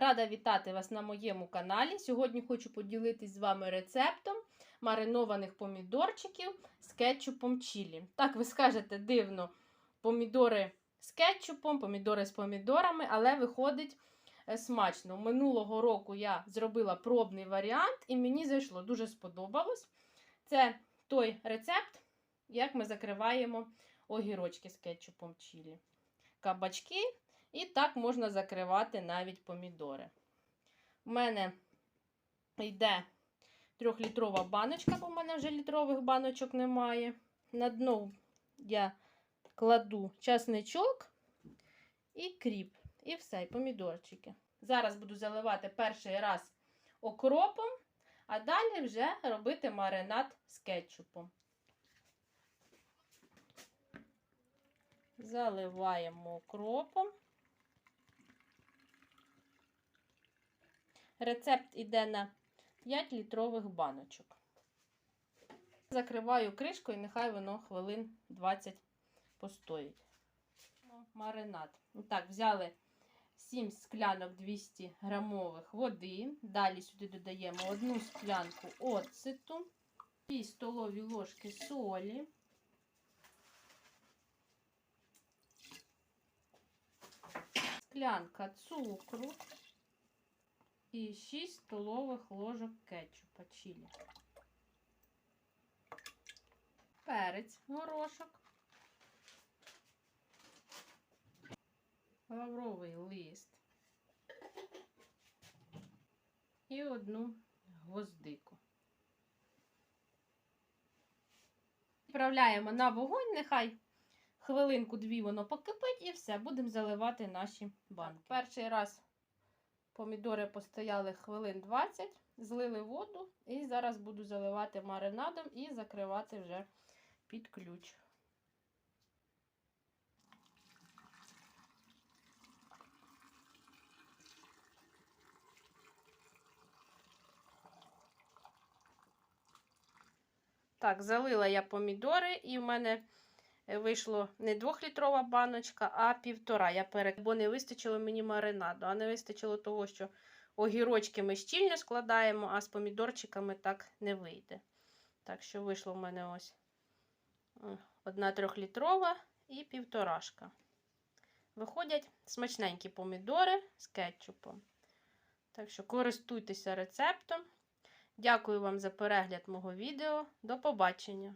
Рада вітати вас на моєму каналі. Сьогодні хочу поділитись з вами рецептом маринованих помідорчиків з кетчупом чілі. Так, ви скажете дивно, помідори з кетчупом, помідори з помідорами, але виходить е, смачно. Минулого року я зробила пробний варіант і мені зайшло, дуже сподобалось. Це той рецепт, як ми закриваємо огірочки з кетчупом чілі. Кабачки. І так можна закривати навіть помідори. У мене йде трьохлітрова баночка, бо в мене вже літрових баночок немає. На дно я кладу часничок і кріп. І все, і помідорчики. Зараз буду заливати перший раз окропом, а далі вже робити маринад з кетчупом. Заливаємо окропом. Рецепт іде на 5 літрових баночок. Закриваю кришкою, нехай воно хвилин 20 постоїть. Маринад. Так, взяли 7 склянок 200 грамових води. Далі сюди додаємо 1 склянку оцету, 2 столові ложки солі. Склянка цукру і 6 столових ложок кетчупа чилі. Перець, горошок, лавровий лист і одну гвоздику. Відправляємо на вогонь, нехай хвилинку-дві воно покипить і все, будемо заливати наші банки. Перший раз Помідори постояли хвилин 20, злили воду і зараз буду заливати маринадом і закривати вже під ключ. Так, залила я помідори, і в мене вийшло не 2-літрова баночка, а півтора. Я перек... Бо не вистачило мені маринаду, а не вистачило того, що огірочки ми щільно складаємо, а з помідорчиками так не вийде. Так що вийшло в мене ось одна трьохлітрова і півторашка. Виходять смачненькі помідори з кетчупом. Так що користуйтеся рецептом. Дякую вам за перегляд мого відео. До побачення!